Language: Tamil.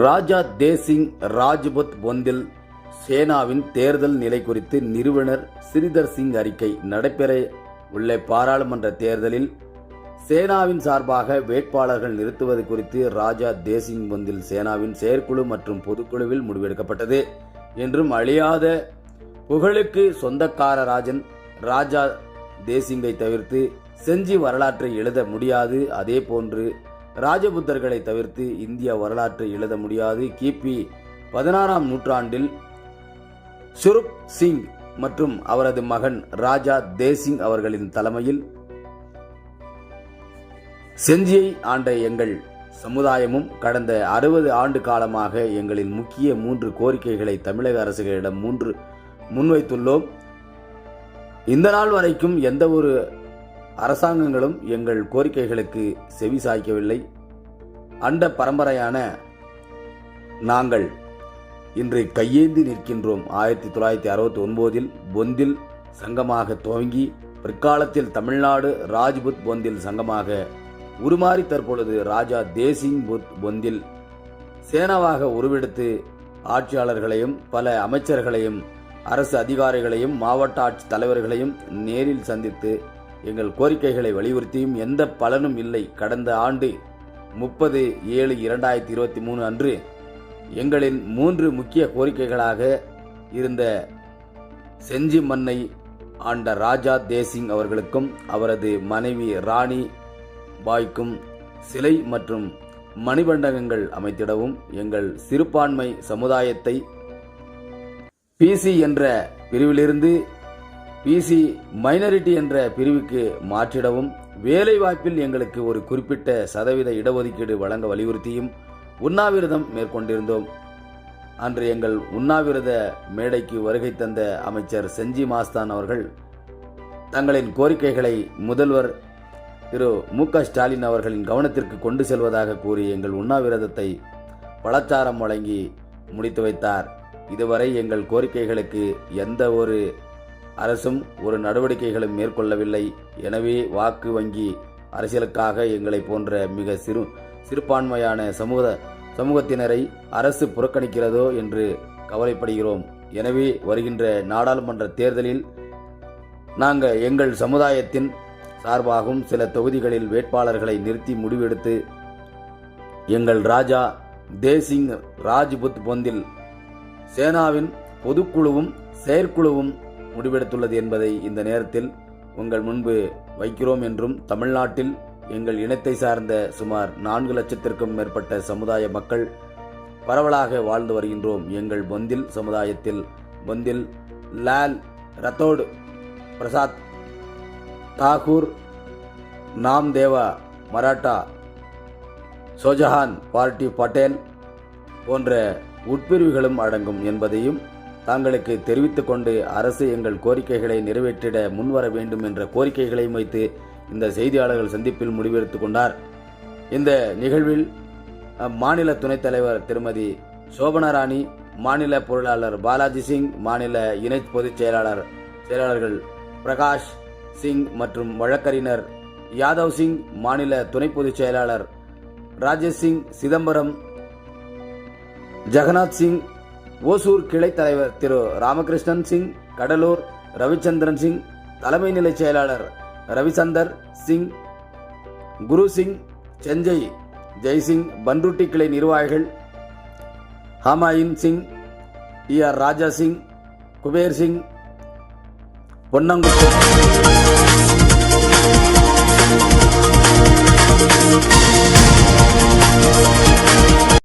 ராஜா தேசிங் ராஜ்புத் பொந்தில் சேனாவின் தேர்தல் நிலை குறித்து நிறுவனர் ஸ்ரீதர் சிங் அறிக்கை நடைபெற உள்ள பாராளுமன்ற தேர்தலில் சேனாவின் சார்பாக வேட்பாளர்கள் நிறுத்துவது குறித்து ராஜா தேசிங் பொந்தில் சேனாவின் செயற்குழு மற்றும் பொதுக்குழுவில் முடிவெடுக்கப்பட்டது என்றும் அழியாத புகழுக்கு சொந்தக்கார ராஜன் ராஜா தேசிங்கை தவிர்த்து செஞ்சி வரலாற்றை எழுத முடியாது. அதே போன்று ராஜபுத்தர்களை தவிர்த்து இந்திய வரலாற்றை எழுத முடியாது. கிபி பதினாறாம் நூற்றாண்டில் சுருப் சிங் மற்றும் அவரது மகன் ராஜா தேசிங் அவர்களின் தலைமையில் செஞ்சியை ஆண்ட எங்கள் சமுதாயமும் கடந்த அறுபது ஆண்டு காலமாக எங்களின் முக்கிய மூன்று கோரிக்கைகளை தமிழக அரசுகளிடம் மூன்று முன்வைத்துள்ளோம். இந்த நாள் வரைக்கும் எந்த ஒரு அரசாங்கங்களும் எங்கள் கோரிக்கைகளுக்கு செவி சாய்க்கவில்லை. அண்ட பரம்பரையான நாங்கள் இன்று கையேந்தி நிற்கின்றோம். ஆயிரத்தி தொள்ளாயிரத்தி அறுபத்தி ஒன்பதில் பொந்தில் சங்கமாக துவங்கி பிற்காலத்தில் தமிழ்நாடு ராஜ்புத் பொந்தில் சங்கமாக உருமாறி தற்பொழுது ராஜா தேசிங் புத் பொந்தில் சேனாவாக உருவெடுத்து ஆட்சியாளர்களையும் பல அமைச்சர்களையும் அரசு அதிகாரிகளையும் மாவட்ட ஆட்சி தலைவர்களையும் நேரில் சந்தித்து எங்கள் கோரிக்கைகளை வலியுறுத்தியும் எந்த பலனும் இல்லை. கடந்த ஆண்டு முப்பது ஏழு இரண்டாயிரத்தி இருபத்தி மூணு அன்று எங்களின் மூன்று முக்கிய கோரிக்கைகளாக இருந்த செஞ்சி மண்ணை ஆண்ட ராஜா தேசிங் அவர்களுக்கும் அவரது மனைவி ராணி பாய்க்கும் சிலை மற்றும் மணிபண்டகங்கள் அமைத்திடவும் எங்கள் சிறுபான்மை சமுதாயத்தை பிசி என்ற பிரிவிலிருந்து பிசி மைனாரிட்டி என்ற பிரிவுக்கு மாற்றிடவும். வேலைவாய்ப்பில் எங்களுக்கு ஒரு குறிப்பிட்ட சதவீத இடஒதுக்கீடு வழங்க வலியுறுத்தியும் உண்ணாவிரதம் மேற்கொண்டிருந்தோம். அன்று எங்கள் உண்ணாவிரத மேடைக்கு வருகை தந்த அமைச்சர் செஞ்சி மாஸ்தான் அவர்கள் தங்களின் கோரிக்கைகளை முதல்வர் திரு மு க ஸ்டாலின் அவர்களின் கவனத்திற்கு கொண்டு செல்வதாக கூறி எங்கள் உண்ணாவிரதத்தை பலச்சாரம் வழங்கி முடித்து வைத்தார். இதுவரை எங்கள் கோரிக்கைகளுக்கு எந்த ஒரு அரசும் ஒரு நடவடிக்கைகளும் மேற்கொள்ளவில்லை. எனவே வாக்கு வங்கி அரசியலுக்காக எங்களை போன்ற மிக சிறு சிறுபான்மையான சமூக சமூகத்தினரை அரசு புறக்கணிக்கிறதோ என்று கவலைப்படுகிறோம். எனவே வருகின்ற நாடாளுமன்ற தேர்தலில் நாங்கள் எங்கள் சமுதாயத்தின் சார்பாகவும் சில தொகுதிகளில் வேட்பாளர்களை நிறுத்தி முடிவெடுத்து எங்கள் ராஜா தேசிங் ராஜ்புத் பொந்தில் சேனாவின் பொதுக்குழுவும் செயற்குழுவும் முடிவெடுத்துள்ளது என்பதை இந்த நேரத்தில் உங்கள் முன்பு வைக்கிறோம் என்றும் தமிழ்நாட்டில் எங்கள் இனத்தை சார்ந்த சுமார் நான்கு லட்சத்திற்கும் மேற்பட்ட சமுதாய மக்கள் பரவலாக வாழ்ந்து வருகின்றோம். எங்கள் பொந்தில் சமுதாயத்தில் பொந்தில் லால் ரத்தோடு பிரசாத் தாகூர் நாம் தேவா மராட்டா ஷோஜஹான் பார்ட்டி பட்டேல் போன்ற உட்பிரிவுகளும் அடங்கும் என்பதையும் தாங்களுக்கு தெரிவித்துக் கொண்டு அரசு எங்கள் கோரிக்கைகளை நிறைவேற்றிட முன்வர வேண்டும் என்ற கோரிக்கைகளையும் வைத்து இந்த செய்தியாளர்கள் சந்திப்பில் முடிவெடுத்துக் கொண்டார். இந்த நிகழ்வில் மாநில துணைத் தலைவர் திருமதி சோபனா ராணி மாநில பொருளாளர் பாலாஜி சிங் மாநில இணை பொதுச் செயலாளர் செயலாளர்கள் பிரகாஷ் சிங் மற்றும் வழக்கறிஞர் யாதவ் சிங் மாநில துணை பொதுச் செயலாளர் ராஜேஷ் சிங் சிதம்பரம் ஜெகநாத் சிங் ஓசூர் கிளை தலைவர் திரு ராமகிருஷ்ணன் சிங் கடலூர் ரவிச்சந்திரன் சிங் தலைமை நிலைச் செயலாளர் ரவிசந்தர் சிங் குரு சிங் செஞ்சை ஜெய்சிங் பன்ருட்டி கிளை நிர்வாகிகள் ஹமாயின் சிங் இ ஆர் ராஜா சிங் குபேர் சிங் பொன்னங்குடி